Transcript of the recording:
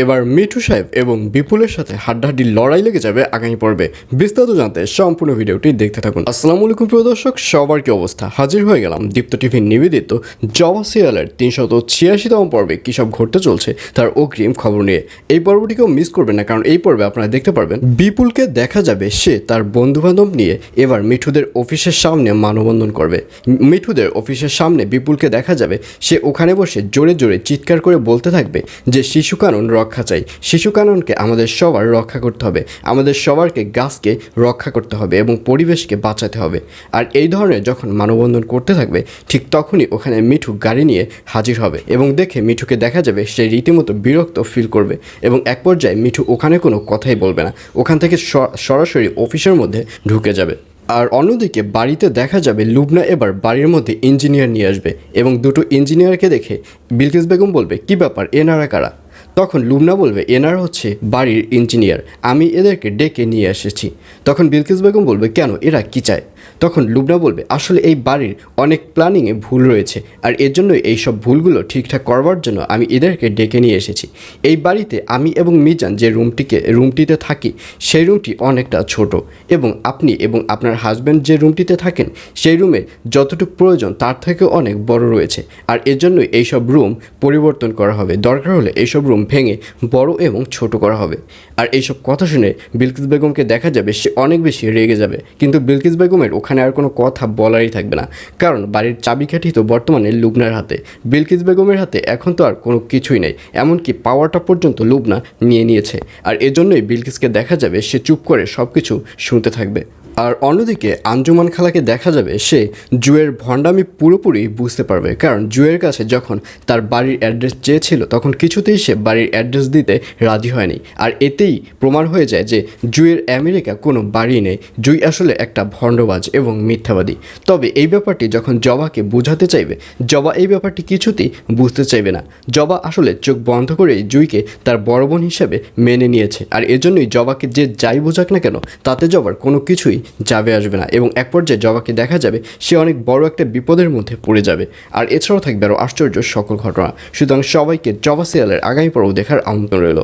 এবার মিঠু সাহেব এবং বিপুলের সাথে হাড্ডাহাড্ডি লড়াই লেগে যাবে আগামী পর্বে। বিস্তারিত জানতে সম্পূর্ণ ভিডিওটি দেখতে থাকুন। আসসালামু আলাইকুম প্রিয় দর্শক, সবার কি অবস্থা? হাজির হয়ে গেলাম দীপ্ত টিভির নিবেদিত জবা সিরিয়ালের তিনশত ছিয়াশিতম পর্বে। কী সব ঘটতে চলছে তার অগ্রিম খবর নিয়ে। এই পর্বটিকেও মিস করবেন না, কারণ এই পর্বে আপনারা দেখতে পারবেন বিপুলকে দেখা যাবে সে তার বন্ধু বান্ধব নিয়ে এবার মিঠুদের অফিসের সামনে মানববন্ধন করবে। মিঠুদের অফিসের সামনে বিপুলকে দেখা যাবে সে ওখানে বসে জোরে জোরে চিৎকার করে বলতে থাকবে যে শিশু কানুন রক্ষা চাই। শিশু কানুনকে আমাদের সবার রক্ষা করতে হবে। আমাদের সবারকে গাছকে রক্ষা করতে হবে এবং পরিবেশকে বাঁচাতে হবে। আর এই ধরনের যখন মানববন্ধন করতে থাকবে, ঠিক তখনই ওখানে মিঠু গাড়ি নিয়ে হাজির হবে এবং দেখে মিঠুকে দেখা যাবে সে রীতিমতো বিরক্ত ফিল করবে এবং এক পর্যায়ে মিঠু ওখানে কোনো কথাই বলবে না। ওখান থেকে সরাসরি অফিসের মধ্যে ঢুকে যাবে। আর অন্যদিকে বাড়িতে দেখা যাবে লুবনা এবার বাড়ির মধ্যে ইঞ্জিনিয়ার নিয়ে আসবে এবং দুটো ইঞ্জিনিয়ারকে দেখে বিলকিস বেগম বলবে, কি ব্যাপার? এনারা কারা? তখন লুবনা বলবে, এনার হচ্ছে বাড়ির ইঞ্জিনিয়ার, আমি এদেরকে ডেকে নিয়ে এসেছি। তখন বিলকিস বেগম বলবে, কেন, এরা কি চায়? তখন লুবনা বলবে, আসলে এই বাড়ির অনেক প্ল্যানিংয়ে ভুল রয়েছে, আর এর জন্যই এই সব ভুলগুলো ঠিকঠাক করবার জন্য আমি এদেরকে ডেকে নিয়ে এসেছি। এই বাড়িতে আমি এবং মিজান যে রুমটিকে, রুমটিতে থাকি, সেই রুমটি অনেকটা ছোট এবং আপনি এবং আপনার হাজব্যান্ড যে রুমটিতে থাকেন, সেই রুমে যতটুকু প্রয়োজন তার থেকেও অনেক বড় রয়েছে। আর এর জন্যই এইসব রুম পরিবর্তন করা হবে। দরকার হলে এইসব রুম ভেঙে বড় এবং ছোট করা হবে। আর এইসব কথা শুনে বিলকিস বেগমকে দেখা যাবে সে অনেক বেশি রেগে যাবে। কিন্তু বিলকিস বেগমের ওখানে আর কোনো কথা বলারই থাকবে না। কারণ বাড়ির চাবিকাঠি তো বর্তমানে লুবনার হাতে। বিলকিস বেগমের হাতে এখন তো আর কোনো কিছুই নেই। এমনকি পাওয়ারটা পর্যন্ত লুবনা নিয়ে নিয়েছে। আর এজন্যই বিলকিসকে দেখা যাবে সে চুপ করে সব কিছু শুনতে থাকবে। আর অন্যদিকে আঞ্জুমান খালাকে দেখা যাবে সে জুয়ের ভণ্ডামি পুরোপুরি বুঝতে পারবে, কারণ জুয়ের কাছে যখন তার বাড়ির অ্যাড্রেস চেয়েছিল, তখন কিছুতেই সে বাড়ির অ্যাড্রেস দিতে রাজি হয়নি। আর এতেই প্রমাণ হয়ে যায় যে জুয়ের আমেরিকা কোনো বাড়ি নেই। জুই আসলে একটা ভণ্ডবাজ এবং মিথ্যাবাদী। তবে এই ব্যাপারটি যখন জবাকে বোঝাতে চাইবে, জবা এই ব্যাপারটি কিছুতেই বুঝতে চাইবে না। জবা আসলে চোখ বন্ধ করেই জুইকে তার বড় বোন হিসেবে মেনে নিয়েছে। আর এজন্যই জবাকে যে যাই বোঝাক না কেন, তাতে জবার কোনো কিছুই যাবে আসবে না এবং এক পর্যায়ে জবাকে দেখা যাবে সে অনেক বড় একটা বিপদের মধ্যে পড়ে যাবে। আর এছাড়াও থাকবে আরও আশ্চর্য সকল ঘটনা। সুতরাং সবাইকে জবা সিরিয়ালের আগামী পর্ব দেখার আমন্ত্রণ রইল।